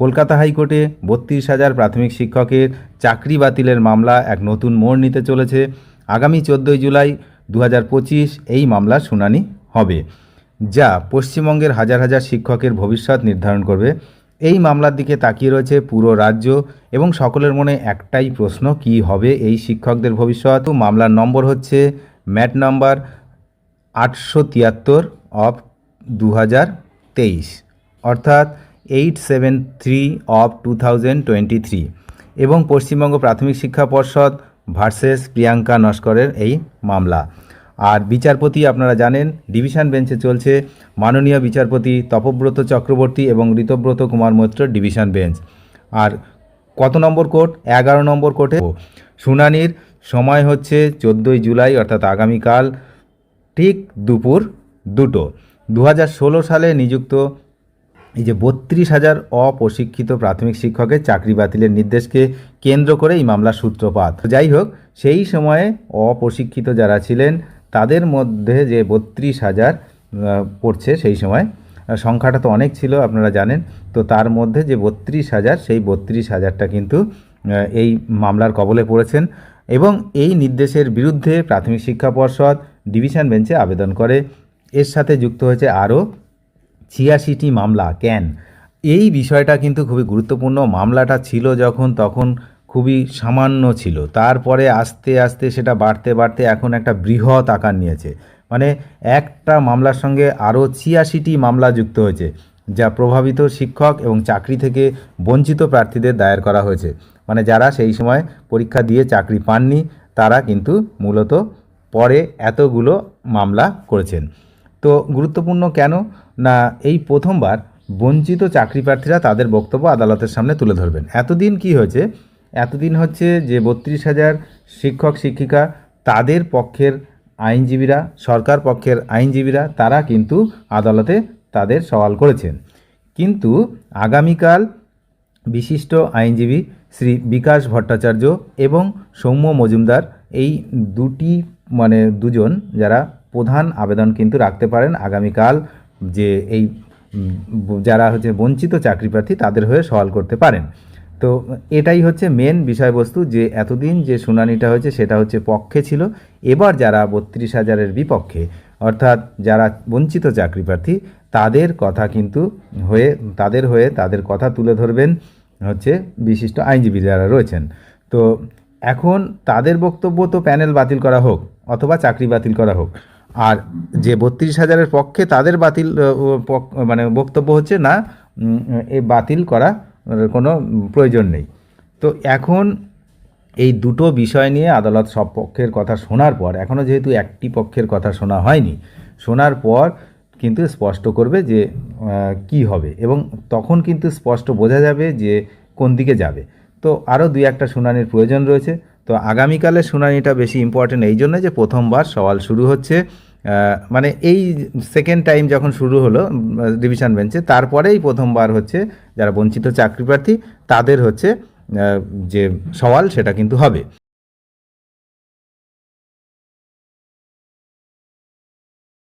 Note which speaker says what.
Speaker 1: কলকাতা হাইকোর্টে বত্রিশ হাজার প্রাথমিক শিক্ষকের চাকরি বাতিলের মামলা এক নতুন মোড় নিতে চলেছে। আগামী চোদ্দোই জুলাই দু হাজার পঁচিশ এই মামলার শুনানি হবে। যা পশ্চিমবঙ্গের হাজার হাজার শিক্ষকের ভবিষ্যৎ নির্ধারণ করবে। এই মামলার দিকে তাকিয়ে রয়েছে পুরো রাজ্য এবং সকলের মনে একটাই প্রশ্ন, কি হবে এই শিক্ষকদের ভবিষ্যৎ? মামলার নম্বর হচ্ছে ম্যাট নাম্বার আটশো তিয়াত্তর অফ দু হাজার তেইশ। অর্থাৎ eight seven three of two thousand twenty three এবং পশ্চিমবঙ্গ প্রাথমিক শিক্ষা পর্ষদ ভার্সেস প্রিয়াঙ্কা নস্করের এই মামলা। আর বিচারপতি আপনারা জানেন, ডিভিশন বেঞ্চে চলছে মাননীয় বিচারপতি তপব্রত চক্রবর্তী এবং ঋতব্রত কুমার মৈত্র ডিভিশন বেঞ্চ। আর কত নম্বর কোর্ট? এগারো নম্বর কোর্টে। শুনানির সময় হচ্ছে চোদ্দোই জুলাই, অর্থাৎ আগামীকাল ঠিক দুপুর দুটো। দু হাজার ষোলো সালে নিযুক্ত এই যে বত্রিশ হাজার অপ্রশিক্ষিত প্রাথমিক শিক্ষকের চাকরি বাতিলের নির্দেশকে কেন্দ্র করে এই মামলার সূত্রপাত। যাই হোক, সেই সময়ে অপ্রশিক্ষিত যারা ছিলেন, তাদের মধ্যে যে বত্রিশ হাজার পড়ছে সেই সময় সংখ্যাটা তো অনেক ছিল, আপনারা জানেন। তো তার মধ্যে যে বত্রিশ হাজার, সেই বত্রিশ হাজারটা কিন্তু এই মামলার কবলে পড়েছেন এবং এই নির্দেশের বিরুদ্ধে প্রাথমিক শিক্ষা পর্ষদ ডিভিশন বেঞ্চে আবেদন করে। এর সাথে যুক্ত হয়েছে আরও ছিয়াশিটি মামলা, কেন? এই বিষয়টা কিন্তু খুবই গুরুত্বপূর্ণ। মামলাটা ছিল যখন, তখন খুবই সামান্য ছিল। তারপরে আস্তে আস্তে সেটা বাড়তে বাড়তে এখন একটা বৃহৎ আকার নিয়েছে। মানে একটা মামলার সঙ্গে আরও ছিয়াশিটি মামলা যুক্ত হয়েছে, যা প্রভাবিত শিক্ষক এবং চাকরি থেকে বঞ্চিত প্রার্থীদের দায়ের করা হয়েছে। মানে যারা সেই সময় পরীক্ষা দিয়ে চাকরি পাননি, তারা কিন্তু মূলত পরে এতগুলো মামলা করেছেন। তো গুরুত্বপূর্ণ কেন? না, এই প্রথমবার বঞ্চিত চাকরি প্রার্থীরা তাদের বক্তব্য আদালতের সামনে তুলে ধরবেন। এতদিন কি হয়েছে? এতদিন হচ্ছে যে বত্রিশ হাজার শিক্ষক, শিক্ষিকা তাদের পক্ষের আইনজীবীরা, সরকার পক্ষের আইনজীবীরা, তারা কিন্তু আদালতে তাদের সওয়াল করেছেন। কিন্তু আগামীকাল বিশিষ্ট আইনজীবী শ্রী বিকাশ ভট্টাচার্য এবং সৌম্য মজুমদার এই দুটি মানে দুজন যারা প্রধান আবেদন কিন্তু রাখতে পারেন আগামীকাল যে এই যারা হচ্ছে বঞ্চিত চাকরি প্রার্থী তাদের হয়ে সওয়াল করতে পারেন। তো এটাই হচ্ছে মেন বিষয়বস্তু যে এতদিন যে শুনানিটা হয়েছে সেটা হচ্ছে পক্ষে ছিল। এবার যারা বত্রিশ হাজারের বিপক্ষে, অর্থাৎ যারা বঞ্চিত চাকরি প্রার্থী, তাদের কথা কিন্তু হয়ে, তাদের হয়ে তাদের কথা তুলে ধরবেন হচ্ছে বিশিষ্ট আইনজীবী যারা রয়েছেন। তো এখন তাদের বক্তব্য তো প্যানেল বাতিল করা হোক, অথবা চাকরি বাতিল করা হোক। আর যে বত্রিশ হাজারের পক্ষে তাদের বাতিল মানে বক্তব্য হচ্ছে না এ বাতিল করা কোনো প্রয়োজন নেই। তো এখন এই দুটো বিষয় নিয়ে আদালত সব পক্ষের কথা শোনার পর এখনও যেহেতু একটি পক্ষের কথা শোনা হয়নি, শোনার পর কিন্তু স্পষ্ট করবে যে কি হবে এবং তখন কিন্তু স্পষ্ট বোঝা যাবে যে কোন দিকে যাবে। তো আরও দুই একটা শুনানির প্রয়োজন রয়েছে। তো আগামীকালের শুনানিটা বেশি ইম্পর্টেন্ট এই জন্য যে প্রথমবার সওয়াল শুরু হচ্ছে মানে এই সেকেন্ড টাইম যখন শুরু হলো ডিভিশন বেঞ্চে তারপরেই প্রথমবার হচ্ছে যারা বঞ্চিত চাকরি প্রার্থী, তাদের হচ্ছে যে সওয়াল সেটা কিন্তু হবে।